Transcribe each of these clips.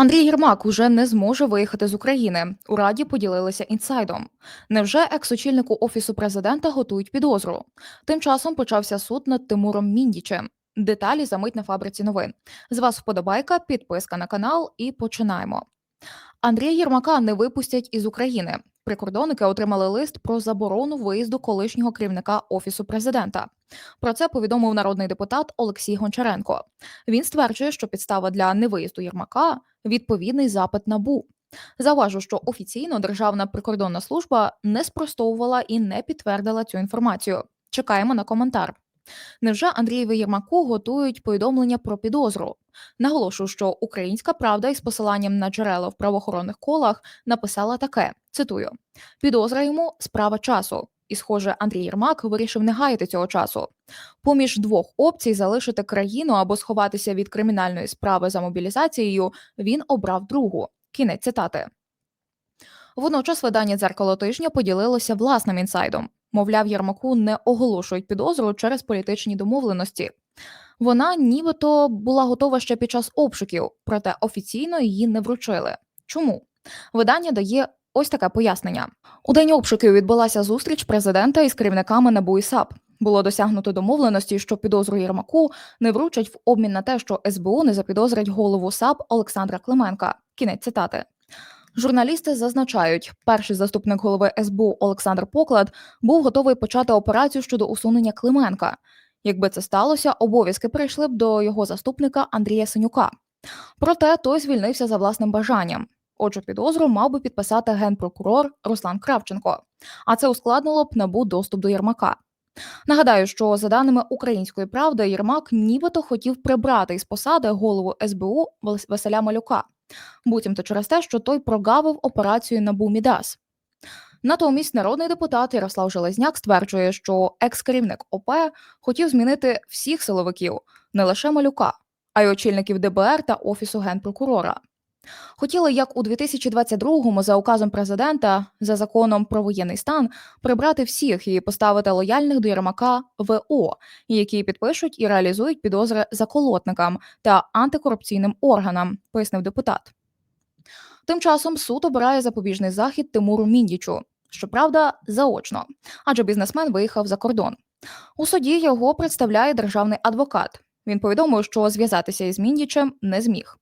Андрій Єрмак уже не зможе виїхати з України. У раді поділилися інсайдом. Невже екс-очільнику офісу президента готують підозру? Тим часом почався суд над Тимуром Міндічем. Деталі замить на фабриці новин. З вас вподобайка, підписка на канал і починаємо. Андрія Єрмака не випустять із України. Прикордонники отримали лист про заборону виїзду колишнього керівника офісу президента. Про це повідомив народний депутат Олексій Гончаренко. Він стверджує, що підстава для невиїзду Єрмака відповідний запит набу. Зауважу, що офіційно Державна прикордонна служба не спростовувала і не підтвердила цю інформацію. Чекаємо на коментар. Невже Андрієві Єрмаку готують повідомлення про підозру? Наголошую, що українська правда із посиланням на джерела в правоохоронних колах написала таке: цитую: підозра йому справа часу. І, схоже, Андрій Єрмак вирішив не гаяти цього часу. Поміж двох опцій залишити країну або сховатися від кримінальної справи за мобілізацією. Він обрав другу. Кінець цитати. Водночас видання дзеркало тижня поділилося власним інсайдом. Мовляв, Єрмаку не оголошують підозру через політичні домовленості. Вона нібито була готова ще під час обшуків, проте офіційно її не вручили. Чому? Видання дає ось таке пояснення: у день обшуків відбулася зустріч президента із керівниками НАБУ і САП. Було досягнуто домовленості, що підозру Єрмаку не вручать в обмін на те, що СБУ не запідозрить голову САП Олександра Клименка. Кінець цитати. Журналісти зазначають, перший заступник голови СБУ Олександр Поклад був готовий почати операцію щодо усунення Клименка. Якби це сталося, обов'язки прийшли б до його заступника Андрія Синюка. Проте той звільнився за власним бажанням. Отже, підозру мав би підписати генпрокурор Руслан Кравченко, а це ускладнило б набу доступ до Єрмака. Нагадаю, що за даними української правди, Єрмак нібито хотів прибрати із посади голову СБУ Василя Малюка, буцімто через те, що той прогавив операцію НАБУ Мідас. Натомість народний депутат Ярослав Железняк стверджує, що екс-керівник ОП хотів змінити всіх силовиків, не лише малюка, а й очільників ДБР та офісу генпрокурора. Хотіли, як у 2022-му за указом президента за законом про воєнний стан прибрати всіх і поставити лояльних до Єрмака ВО, які підпишуть і реалізують підозри заколотникам та антикорупційним органам, пояснив депутат. Тим часом суд обирає запобіжний захід Тимуру Міндічу, щоправда, заочно, адже бізнесмен виїхав за кордон. У суді його представляє державний адвокат. Він повідомив, що зв'язатися із Міндічем не зміг.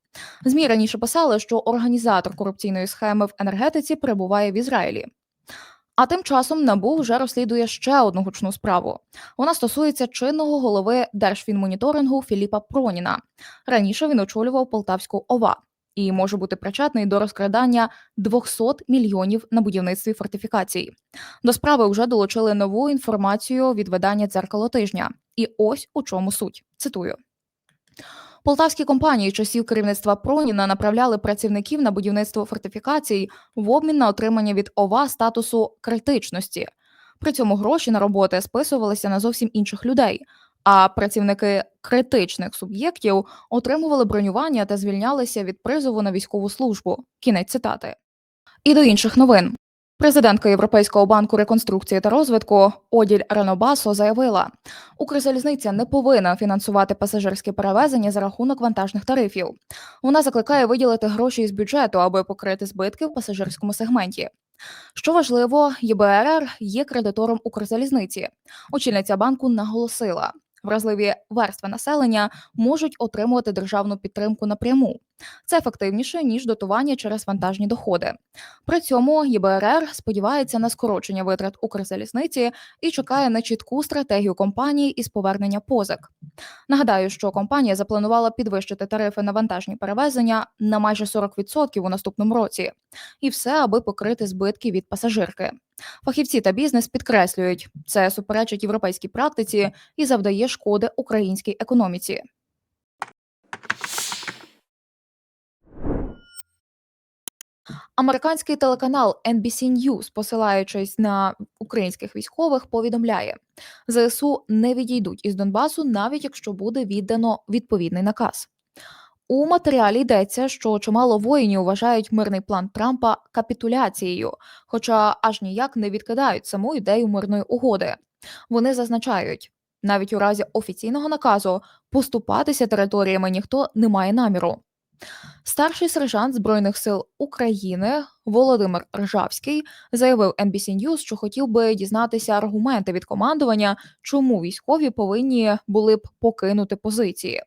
Змі раніше писали, що організатор корупційної схеми в енергетиці перебуває в Ізраїлі. А тим часом НАБУ вже розслідує ще одну гучну справу. Вона стосується чинного голови Держфінмоніторингу Філіпа Проніна. Раніше він очолював Полтавську ОВА і може бути причетний до розкрадання 200 мільйонів на будівництві фортифікацій. До справи вже долучили нову інформацію від видання дзеркало тижня. І ось у чому суть. Цитую. Полтавські компанії часів керівництва Проніна направляли працівників на будівництво фортифікацій в обмін на отримання від ОВА статусу критичності. При цьому гроші на роботи списувалися на зовсім інших людей. А працівники критичних суб'єктів отримували бронювання та звільнялися від призову на військову службу. Кінець цитати. І до інших новин. Президентка Європейського банку реконструкції та розвитку Оділь Ренобасо заявила, Укрзалізниця не повинна фінансувати пасажирські перевезення за рахунок вантажних тарифів. Вона закликає виділити гроші із бюджету, аби покрити збитки в пасажирському сегменті. Що важливо, ЄБРР є кредитором Укрзалізниці. Очільниця банку наголосила, вразливі верстви населення можуть отримувати державну підтримку напряму. Це ефективніше ніж дотування через вантажні доходи. При цьому ЄБРР сподівається на скорочення витрат Укрзалізниці і чекає на чітку стратегію компанії із повернення позик. Нагадаю, що компанія запланувала підвищити тарифи на вантажні перевезення на майже 40% у наступному році, і все, аби покрити збитки від пасажирки. Фахівці та бізнес підкреслюють, це суперечить європейській практиці і завдає шкоди українській економіці. Американський телеканал NBC News, посилаючись на українських військових, повідомляє, ЗСУ не відійдуть із Донбасу, навіть якщо буде віддано відповідний наказ. У матеріалі йдеться, що чимало воїнів вважають мирний план Трампа капітуляцією, хоча аж ніяк не відкидають саму ідею мирної угоди. Вони зазначають, навіть у разі офіційного наказу поступатися територіями ніхто не має наміру. Старший сержант Збройних сил України Володимир Ржавський заявив NBC News, що хотів би дізнатися аргументи від командування, чому військові повинні були б покинути позиції.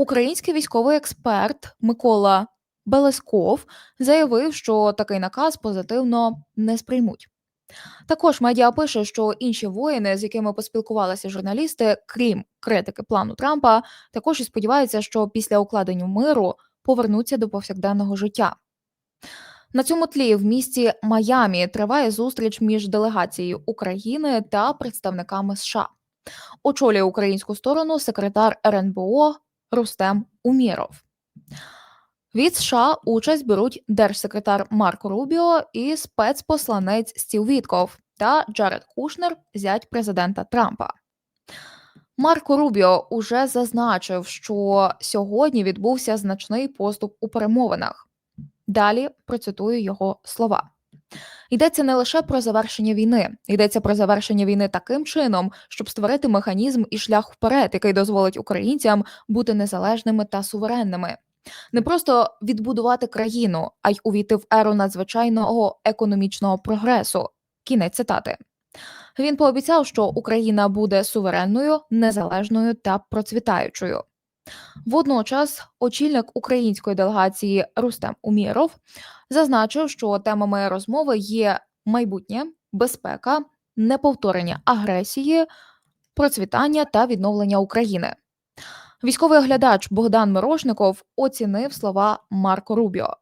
Український військовий експерт Микола Белесков заявив, що такий наказ позитивно не сприймуть. Також медіа пише, що інші воїни, з якими поспілкувалися журналісти, крім критики плану Трампа, також і сподіваються, що після укладення миру повернуться до повсякденного життя. На цьому тлі в місті Майамі триває зустріч між делегацією України та представниками США. Очолює українську сторону секретар РНБО Рустем Уміров. Від США участь беруть держсекретар Марко Рубіо і спецпосланець Стів Вітков та Джаред Кушнер, зять президента Трампа. Марко Рубіо уже зазначив, що сьогодні відбувся значний поступ у перемовинах. Далі процитую його слова. Йдеться не лише про завершення війни, йдеться про завершення війни таким чином, щоб створити механізм і шлях вперед, який дозволить українцям бути незалежними та суверенними. Не просто відбудувати країну, а й увійти в еру надзвичайного економічного прогресу. Кінець цитати. Він пообіцяв, що Україна буде суверенною, незалежною та процвітаючою. Водночас, очільник української делегації Рустем Уміров зазначив, що темами розмови є майбутнє, безпека, неповторення агресії, процвітання та відновлення України. Військовий оглядач Богдан Мирошников оцінив слова Марко Рубіо.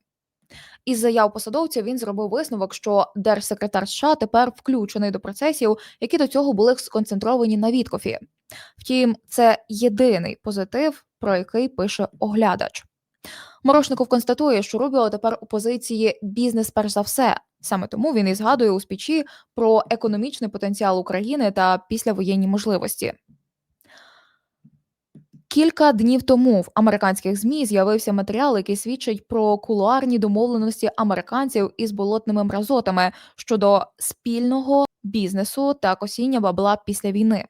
Із заяв посадовця він зробив висновок, що держсекретар США тепер включений до процесів, які до цього були сконцентровані на Віткофі. Втім, це єдиний позитив, про який пише оглядач. Морошников констатує, що Рубіо тепер у позиції бізнес перш за все. Саме тому він і згадує у спічі про економічний потенціал України та післявоєнні можливості. Кілька днів тому в американських змі з'явився матеріал, який свідчить про кулуарні домовленості американців із болотними мразотами щодо спільного бізнесу та косіння бабла після війни.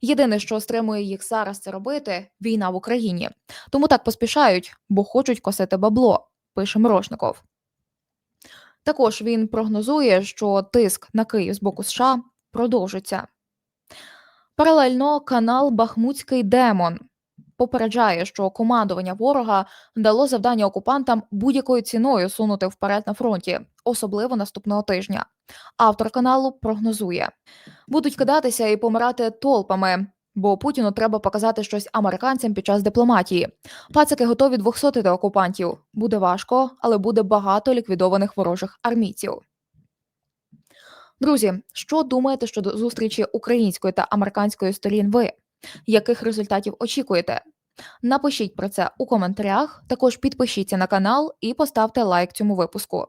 Єдине, що стримує їх зараз це робити війна в Україні. Тому так поспішають, бо хочуть косити бабло, пише Мрошников. Також він прогнозує, що тиск на Київ з боку США продовжиться. Паралельно канал Бахмутський Демон попереджає, що командування ворога дало завдання окупантам будь-якою ціною сунути вперед на фронті, особливо наступного тижня. Автор каналу прогнозує, будуть кидатися і помирати толпами. Бо Путіну треба показати щось американцям під час дипломатії. Пацики готові двохсотити окупантів. Буде важко, але буде багато ліквідованих ворожих армійців. Друзі, що думаєте щодо зустрічі української та американської сторін? Ви яких результатів очікуєте? Напишіть про це у коментарях. Також підпишіться на канал і поставте лайк цьому випуску.